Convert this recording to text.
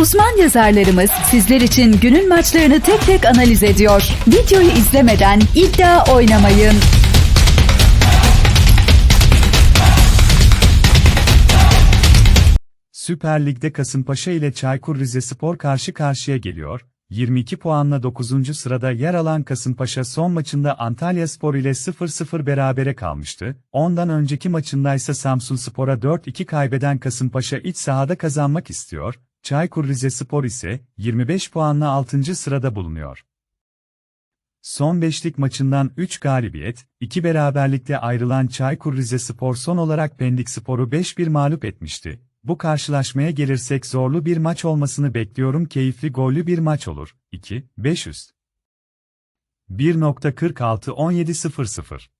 Uzman yazarlarımız sizler için günün maçlarını tek tek analiz ediyor. Videoyu izlemeden iddia oynamayın. Süper Lig'de Kasımpaşa ile Çaykur Rizespor karşı karşıya geliyor. 22 puanla 9. sırada yer alan Kasımpaşa son maçında Antalyaspor ile 0-0 berabere kalmıştı. Ondan önceki maçındaysa Samsunspor'a 4-2 kaybeden Kasımpaşa iç sahada kazanmak istiyor. Çaykur Rizespor ise 25 puanla 6. sırada bulunuyor. Son beşlik maçından 3 galibiyet, 2 beraberlikle ayrılan Çaykur Rizespor son olarak Pendik Spor'u 5-1 mağlup etmişti. Bu karşılaşmaya gelirsek zorlu bir maç olmasını bekliyorum keyifli gollü bir maç olur. 2, 5 üst. 1.46-17.00